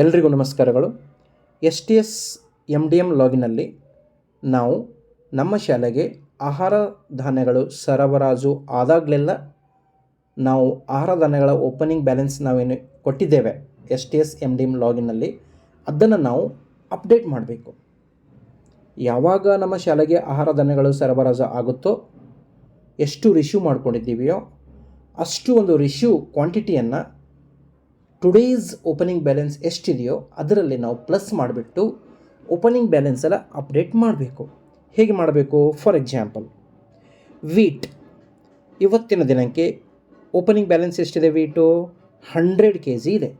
ಎಲ್ರಿಗೂ ನಮಸ್ಕಾರಗಳು. S T S M D M ಲಾಗಿನಲ್ಲಿ ನಾವು ನಮ್ಮ ಶಾಲೆಗೆ ಆಹಾರ ಧಾನ್ಯಗಳು ಸರಬರಾಜು ಆದಾಗಲೆಲ್ಲ ನಾವು ಆಹಾರ ಧಾನ್ಯಗಳ ಓಪನಿಂಗ್ ಬ್ಯಾಲೆನ್ಸ್ ನಾವೇನು ಕೊಟ್ಟಿದ್ದೇವೆ S T S M D M ಲಾಗಿನಲ್ಲಿ, ಅದನ್ನು ನಾವು ಅಪ್ಡೇಟ್ ಮಾಡಬೇಕು. ಯಾವಾಗ ನಮ್ಮ ಶಾಲೆಗೆ ಆಹಾರ ಧಾನ್ಯಗಳು ಸರಬರಾಜು ಆಗುತ್ತೋ, ಎಷ್ಟು ರಿಶ್ಯೂ ಮಾಡ್ಕೊಂಡಿದ್ದೀವಿಯೋ, ಅಷ್ಟು ಒಂದು ರಿಶ್ಯೂ ಕ್ವಾಂಟಿಟಿಯನ್ನು ಟುಡೇಸ್ ಓಪನಿಂಗ್ ಬ್ಯಾಲೆನ್ಸ್ ಎಷ್ಟಿದೆಯೋ ಅದರಲ್ಲಿ ನಾವು ಪ್ಲಸ್ ಮಾಡಿಬಿಟ್ಟು ಓಪನಿಂಗ್ ಬ್ಯಾಲೆನ್ಸ್ ಎಲ್ಲ ಅಪ್ಡೇಟ್ ಮಾಡಬೇಕು. ಹೇಗೆ ಮಾಡಬೇಕು? ಫಾರ್ ಎಕ್ಸಾಂಪಲ್ ವೀಟ್ ಇವತ್ತಿನ ದಿನಕ್ಕೆ ಓಪನಿಂಗ್ ಬ್ಯಾಲೆನ್ಸ್ ಎಷ್ಟಿದೆ ವೀಟು ಹಂಡ್ರೆಡ್ ಕೆ ಜಿ ಇದೆ.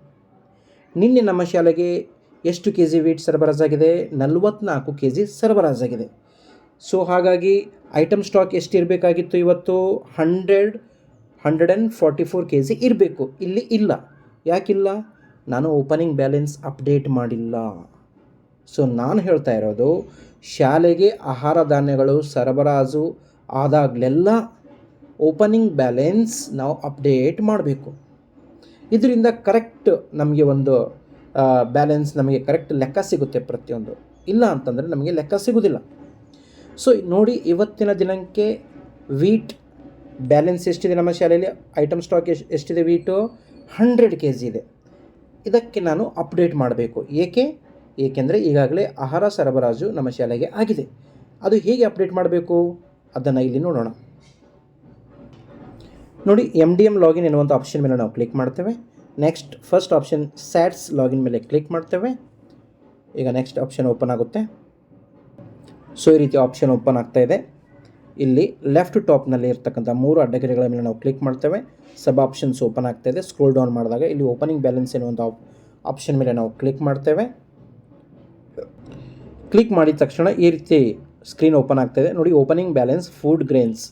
ನಿನ್ನೆ ನಮ್ಮ ಶಾಲೆಗೆ ಎಷ್ಟು ಕೆ ಜಿ ವೀಟ್ ಸರಬರಾಜಾಗಿದೆ? ನಲವತ್ತ್ನಾಲ್ಕು ಕೆ ಜಿ ಸರಬರಾಜಾಗಿದೆ. ಸೊ ಹಾಗಾಗಿ ಐಟಮ್ ಸ್ಟಾಕ್ ಎಷ್ಟು ಇರಬೇಕಾಗಿತ್ತು ಇವತ್ತು? Hundred hundred and forty four K G ಇರಬೇಕು. ಇಲ್ಲಿ ಇಲ್ಲ. ಯಾಕಿಲ್ಲ? ನಾನು ಓಪನಿಂಗ್ ಬ್ಯಾಲೆನ್ಸ್ ಅಪ್ಡೇಟ್ ಮಾಡಿಲ್ಲ. ಸೊ ನಾನು ಹೇಳ್ತಾ ಇರೋದು, ಶಾಲೆಗೆ ಆಹಾರ ಧಾನ್ಯಗಳು, ಸರಬರಾಜು ಆದಾಗಲೆಲ್ಲ ಓಪನಿಂಗ್ ಬ್ಯಾಲೆನ್ಸ್ ನಾವು ಅಪ್ಡೇಟ್ ಮಾಡಬೇಕು. ಇದರಿಂದ ಕರೆಕ್ಟ್ ನಮಗೆ ಒಂದು ಬ್ಯಾಲೆನ್ಸ್ ನಮಗೆ ಕರೆಕ್ಟ್ ಲೆಕ್ಕ ಸಿಗುತ್ತೆ ಪ್ರತಿಯೊಂದು. ಇಲ್ಲ ಅಂತಂದರೆ ನಮಗೆ ಲೆಕ್ಕ ಸಿಗೋದಿಲ್ಲ. ಸೊ ನೋಡಿ ಇವತ್ತಿನ ದಿನಕ್ಕೆ ವೀಟ್ ಬ್ಯಾಲೆನ್ಸ್ ಎಷ್ಟಿದೆ ನಮ್ಮ ಶಾಲೆಯಲ್ಲಿ? ಐಟಮ್ ಸ್ಟಾಕ್ ಎಷ್ಟು ಎಷ್ಟಿದೆ ವೀಟು ಹಂಡ್ರೆಡ್ ಕೆ ಜಿ ಇದೆ. ಇದಕ್ಕೆ ನಾನು ಅಪ್ಡೇಟ್ ಮಾಡಬೇಕು. ಏಕೆ? ಏಕೆಂದರೆ ಈಗಾಗಲೇ ಆಹಾರ ಸರಬರಾಜು ನಮ್ಮ ಶಾಲೆಗೆ ಆಗಿದೆ. ಅದು ಹೇಗೆ ಅಪ್ಡೇಟ್ ಮಾಡಬೇಕು? ಅದನ್ನು ಇಲ್ಲಿ ನೋಡೋಣ. ನೋಡಿ ಎಂ ಡಿ ಎಂ ಲಾಗಿನ್ ಎನ್ನುವಂಥ ಆಪ್ಷನ್ ಮೇಲೆ ನಾವು ಕ್ಲಿಕ್ ಮಾಡ್ತೇವೆ. Next first option SATS login ಮೇಲೆ ಕ್ಲಿಕ್ ಮಾಡ್ತೇವೆ. ಈಗ ನೆಕ್ಸ್ಟ್ ಆಪ್ಷನ್ ಓಪನ್ ಆಗುತ್ತೆ. ಸೊ ಈ ರೀತಿ ಆಪ್ಷನ್ ಓಪನ್ ಆಗ್ತಾ ಇದೆ. ಇಲ್ಲಿ ಲೆಫ್ಟ್ ಟಾಪ್ನಲ್ಲಿ ಇರ್ತಕ್ಕಂಥ ಮೂರು ಅಡ್ಡಗೆರೆಗಳ ಮೇಲೆ ನಾವು ಕ್ಲಿಕ್ ಮಾಡ್ತೇವೆ. ಸಬ್ ಆಪ್ಷನ್ಸ್ ಓಪನ್ ಆಗ್ತಾ ಇದೆ. ಸ್ಕ್ರೋಲ್ ಡೌನ್ ಮಾಡಿದಾಗ ಇಲ್ಲಿ ಓಪನಿಂಗ್ ಬ್ಯಾಲೆನ್ಸ್ ಎನ್ನುವಂಥ ಆಪ್ಷನ್ ಮೇಲೆ ನಾವು ಕ್ಲಿಕ್ ಮಾಡ್ತೇವೆ. ಕ್ಲಿಕ್ ಮಾಡಿದ ತಕ್ಷಣ ಈ ರೀತಿ ಸ್ಕ್ರೀನ್ ಓಪನ್ ಆಗ್ತಾ ಇದೆ. ನೋಡಿ opening balance food grains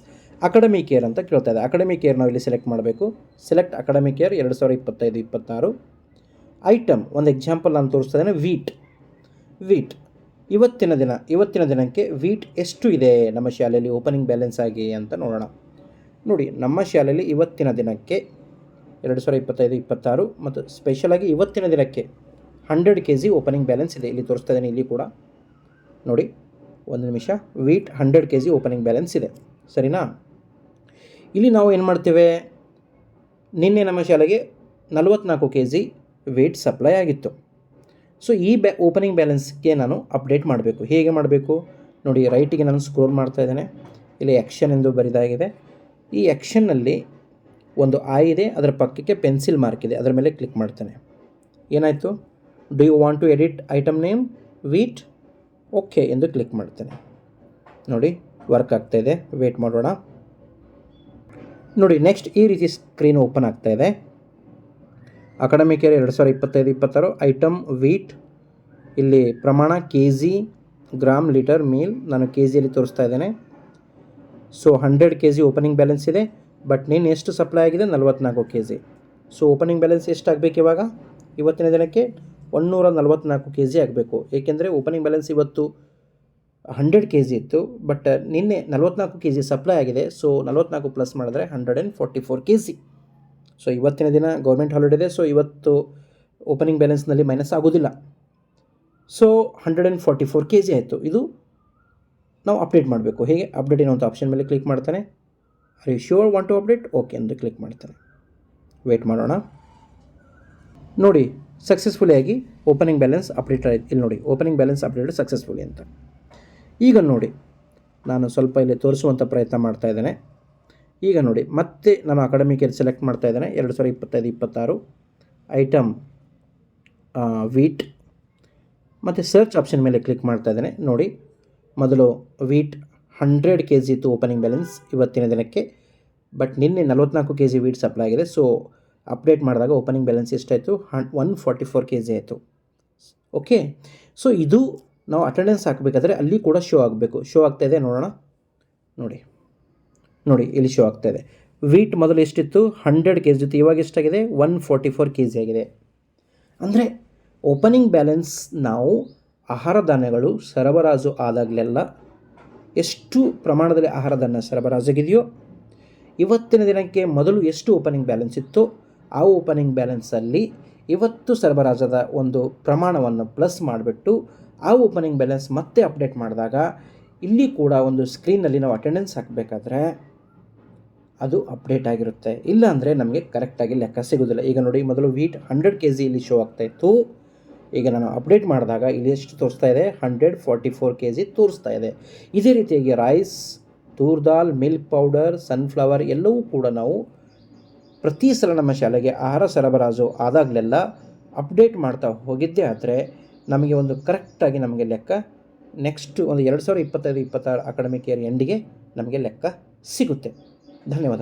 academic year ಅಂತ ಕೇಳ್ತಾ ಇದೆ. ಅಕಾಡೆಮಿ ಕೇರ್ ನಾವು ಇಲ್ಲಿ ಸೆಲೆಕ್ಟ್ ಮಾಡಬೇಕು. ಸೆಲೆಕ್ಟ್ ಅಕಾಡೆಮಿ ಕೇರ್ ಎರಡು ಸಾವಿರದ ಇಪ್ಪತ್ತೈದು, ಇಪ್ಪತ್ತಾರು. ಐಟಮ್ ಒಂದು ಎಕ್ಸಾಂಪಲ್ ನಾನು ತೋರಿಸ್ತಾ ಇದ್ದೇನೆ. ವೀಟ್ ವೀಟ್ ಇವತ್ತಿನ ದಿನ, ಇವತ್ತಿನ ದಿನಕ್ಕೆ ವೀಟ್ ಎಷ್ಟು ಇದೆ? ನಮ್ಮ ಶಾಲೆಯಲ್ಲಿ ಓಪನಿಂಗ್ ಬ್ಯಾಲೆನ್ಸ್ ಆಗಿ ಅಂತ ನೋಡೋಣ. ನೋಡಿ, ನಮ್ಮ ಶಾಲೆಯಲ್ಲಿ ಇವತ್ತಿನ ದಿನಕ್ಕೆ ಎರಡು ಸಾವಿರ ಇಪ್ಪತ್ತೈದು, ಇಪ್ಪತ್ತಾರು ಮತ್ತು ಸ್ಪೆಷಲಾಗಿ ಇವತ್ತಿನ ದಿನಕ್ಕೆ hundred K G opening balance ಇದೆ. ಇಲ್ಲಿ ತೋರಿಸ್ತಾ ಇದ್ದೀನಿ, ಇಲ್ಲಿ ಕೂಡ. ನೋಡಿ, ಒಂದು ನಿಮಿಷ. Wheat hundred K G opening balance ಇದೆ. ಸರಿನಾ? ಇಲ್ಲಿ ನಾವು ಏನು ಮಾಡ್ತೇವೆ? ನಿನ್ನೆ ನಮ್ಮ ಶಾಲೆಗೆ ನಲವತ್ತ್ನಾಲ್ಕು ಕೆ ಜಿ ವೀಟ್ ಸಪ್ಲೈ ಆಗಿತ್ತು. ಸೊ ಈ ಬ್ಯಾ ಓಪನಿಂಗ್ ಬ್ಯಾಲೆನ್ಸ್ಗೆ ನಾನು ಅಪ್ಡೇಟ್ ಮಾಡಬೇಕು. ಹೇಗೆ ಮಾಡಬೇಕು? ನೋಡಿ ರೈಟಿಗೆ ನಾನು ಸ್ಕ್ರೋಲ್ ಮಾಡ್ತಾ ಇದ್ದೇನೆ. ಇಲ್ಲಿ ಆ್ಯಕ್ಷನ್ ಎಂದು ಬರಿದಾಗಿದೆ. ಈ ಆ್ಯಕ್ಷನ್ನಲ್ಲಿ ಒಂದು ಐ ಇದೆ, ಅದರ ಪಕ್ಕಕ್ಕೆ ಪೆನ್ಸಿಲ್ ಮಾರ್ಕ್ ಇದೆ. ಅದರ ಮೇಲೆ ಕ್ಲಿಕ್ ಮಾಡ್ತೇನೆ. ಏನಾಯಿತು? Do you want to edit item name wheat okay ಎಂದು ಕ್ಲಿಕ್ ಮಾಡ್ತೇನೆ. ನೋಡಿ ವರ್ಕ್ ಆಗ್ತಾ ಇದೆ. ವೇಟ್ ಮಾಡೋಣ. ನೋಡಿ ನೆಕ್ಸ್ಟ್ ಈ ರೀತಿ ಸ್ಕ್ರೀನ್ ಓಪನ್ ಆಗ್ತಾ ಇದೆ. ಅಕಾಡೆಮಿಕ್ ಇಯರ್ ಎರಡು ಸಾವಿರ ಇಪ್ಪತ್ತೈದು, ಇಪ್ಪತ್ತಾರು ಐಟಮ್ ವೀಟ್, ಇಲ್ಲಿ ಪ್ರಮಾಣ K G gram litre meal ನಾನು ಕೆ ಜಿಯಲ್ಲಿ ತೋರಿಸ್ತಾ ಇದ್ದೇನೆ. So hundred K G opening balance ಇದೆ ಬಟ್ ನೀನು ಎಷ್ಟು ಸಪ್ಲೈ ಆಗಿದೆ? ನಲವತ್ತ್ನಾಲ್ಕು K G so opening balance ಎಷ್ಟು ಆಗಬೇಕು ಇವಾಗ? ಇವತ್ತಿನ ದಿನಕ್ಕೆ ಒನ್ನೂರ ನಲವತ್ತ್ನಾಲ್ಕು ಕೆ ಜಿ ಆಗಬೇಕು. ಏಕೆಂದರೆ ಓಪನಿಂಗ್ ಬ್ಯಾಲೆನ್ಸ್ ಇವತ್ತು ಹಂಡ್ರೆಡ್ ಕೆ ಜಿ ಇತ್ತು ಬಟ್ ನಿನ್ನೆ ನಲ್ವತ್ನಾಲ್ಕು ಕೆ ಜಿ ಸಪ್ಲೈ ಆಗಿದೆ. ಸೊ ನಲ್ವತ್ನಾಲ್ಕು ಪ್ಲಸ್ ಮಾಡಿದ್ರೆ hundred and forty four K G so ಇವತ್ತಿನ ದಿನ ಗೌರ್ಮೆಂಟ್ ಹಾಲಿಡೇ ಇದೆ. ಸೊ ಇವತ್ತು ಓಪನಿಂಗ್ ಬ್ಯಾಲೆನ್ಸ್ನಲ್ಲಿ ಮೈನಸ್ ಆಗೋದಿಲ್ಲ. So hundred and forty four K G ಆಯಿತು. ಇದು ನಾವು ಅಪ್ಡೇಟ್ ಮಾಡಬೇಕು. ಹೇಗೆ? ಅಪ್ಡೇಟ್ ಅನ್ನೋಂಥ ಆಪ್ಷನ್ ಮೇಲೆ ಕ್ಲಿಕ್ ಮಾಡ್ತಾನೆ. Are you sure want to update okay ಎಂದು ಕ್ಲಿಕ್ ಮಾಡ್ತಾನೆ. ವೆಯ್ಟ್ ಮಾಡೋಣ. ನೋಡಿ ಸಕ್ಸಸ್ಫುಲಿ ಆಗಿ ಓಪನಿಂಗ್ ಬ್ಯಾಲೆನ್ಸ್ ಅಪ್ಡೇಟ್ ಆಯ್ತು. ಇಲ್ಲಿ ನೋಡಿ ಓಪನಿಂಗ್ ಬ್ಯಾಲೆನ್ಸ್ ಅಪ್ಡೇಟ್ ಸಕ್ಸಸ್ಫುಲಿ ಅಂತ. ಈಗ ನೋಡಿ, ನಾನು ಸ್ವಲ್ಪ ಇಲ್ಲಿ ತೋರಿಸುವಂಥ ಪ್ರಯತ್ನ ಮಾಡ್ತಾ ಇದ್ದೇನೆ. ಈಗ ನೋಡಿ, ಮತ್ತೆ ನಾನು ಅಕಾಡೆಮಿಕ್ ಸೆಲೆಕ್ಟ್ ಮಾಡ್ತಾ ಇದ್ದೇನೆ ಎರಡು ಸಾವಿರ ಇಪ್ಪತ್ತೈದು ಇಪ್ಪತ್ತಾರು ಐಟಮ್ ವೀಟ್ ಮತ್ತು ಸರ್ಚ್ ಆಪ್ಷನ್ ಮೇಲೆ ಕ್ಲಿಕ್ ಮಾಡ್ತಾ ಇದ್ದೇನೆ. ನೋಡಿ, ಮೊದಲು ವೀಟ್ ಹಂಡ್ರೆಡ್ ಕೆ ಜಿ ಇತ್ತು ಓಪನಿಂಗ್ ಬ್ಯಾಲೆನ್ಸ್ ಇವತ್ತಿನ ದಿನಕ್ಕೆ ಬಟ್ ನಿನ್ನೆ ನಲ್ವತ್ನಾಲ್ಕು ಕೆ ಜಿ ವೀಟ್ ಸಪ್ಲೈ ಆಗಿದೆ. ಸೊ ಅಪ್ಡೇಟ್ ಮಾಡಿದಾಗ ಓಪನಿಂಗ್ ಬ್ಯಾಲೆನ್ಸ್ ಎಷ್ಟಾಯಿತು? ಹನ್ one forty four K G ಆಯಿತು. ಓಕೆ ಸೊ ಇದು ನಾವು ಅಟೆಂಡೆನ್ಸ್ ಹಾಕಬೇಕಾದ್ರೆ ಅಲ್ಲಿ ಕೂಡ ಶೋ ಆಗಬೇಕು. ಶೋ ಆಗ್ತಾಯಿದೆ ನೋಡೋಣ. ನೋಡಿ. ನೋಡಿ, ಇಲ್ಲಿ ಶೋ ಆಗ್ತಾ ಇದೆ. ವೀಟ್ ಮೊದಲು ಎಷ್ಟಿತ್ತು? ಹಂಡ್ರೆಡ್ ಕೆ ಜಿ ಜೊತೆ ಇವಾಗ ಎಷ್ಟಾಗಿದೆ? One forty four K G ಆಗಿದೆ. ಅಂದರೆ ಓಪನಿಂಗ್ ಬ್ಯಾಲೆನ್ಸ್ ನಾವು ಆಹಾರ ಧಾನ್ಯಗಳು, ಸರಬರಾಜು ಆದಾಗಲೆಲ್ಲ ಎಷ್ಟು ಪ್ರಮಾಣದಲ್ಲಿ ಆಹಾರ ಧಾನ್ಯ ಸರಬರಾಜಾಗಿದೆಯೋ, ಇವತ್ತಿನ ದಿನಕ್ಕೆ ಮೊದಲು ಎಷ್ಟು ಓಪನಿಂಗ್ ಬ್ಯಾಲೆನ್ಸ್ ಇತ್ತು? ಆ ಓಪನಿಂಗ್ ಬ್ಯಾಲೆನ್ಸಲ್ಲಿ ಇವತ್ತು ಸರಬರಾಜದ ಒಂದು ಪ್ರಮಾಣವನ್ನು ಪ್ಲಸ್ ಮಾಡಿಬಿಟ್ಟು, ಆ ಓಪನಿಂಗ್ ಬ್ಯಾಲೆನ್ಸ್ ಮತ್ತೆ ಅಪ್ಡೇಟ್ ಮಾಡಿದಾಗ, ಇಲ್ಲಿ ಕೂಡ ಒಂದು ಸ್ಕ್ರೀನಲ್ಲಿ ನಾವು ಅಟೆಂಡೆನ್ಸ್ ಹಾಕಬೇಕಾದ್ರೆ ಅದು ಅಪ್ಡೇಟ್ ಆಗಿರುತ್ತೆ. ಇಲ್ಲ ಅಂದರೆ ನಮಗೆ ಕರೆಕ್ಟಾಗಿ ಲೆಕ್ಕ ಸಿಗೋದಿಲ್ಲ. ಈಗ ನೋಡಿ, ಮೊದಲು ವೀಟ್ ಹಂಡ್ರೆಡ್ ಕೆ ಜಿ ಇಲ್ಲಿ ಶೋ ಆಗ್ತಾಯಿತ್ತು. ಈಗ ನಾನು ಅಪ್ಡೇಟ್ ಮಾಡಿದಾಗ ಇಲ್ಲಿ ಎಷ್ಟು ತೋರಿಸ್ತಾ ಇದೆ? Hundred forty four K G ತೋರಿಸ್ತಾ ಇದೆ. ಇದೇ ರೀತಿಯಾಗಿ rice toor dal milk powder sunflower ಎಲ್ಲವೂ ಕೂಡ ನಾವು ಪ್ರತಿ ಸಲ ನಮ್ಮ ಶಾಲೆಗೆ ಆಹಾರ ಸರಬರಾಜು ಆದಾಗಲೆಲ್ಲ ಅಪ್ಡೇಟ್ ಮಾಡ್ತಾ ಹೋಗಿದ್ದೇ ಆದರೆ ನಮಗೆ ಒಂದು ಕರೆಕ್ಟಾಗಿ ನಮಗೆ ಲೆಕ್ಕ ನೆಕ್ಸ್ಟ್ ಒಂದು ಎರಡು ಸಾವಿರದ ಇಪ್ಪತ್ತೈದು, ಇಪ್ಪತ್ತಾರು ಅಕಾಡೆಮಿಕ್ ಇಯರ್ ಎಂಡಿಗೆ ನಮಗೆ ಲೆಕ್ಕ ಸಿಗುತ್ತೆ. धन्यवाद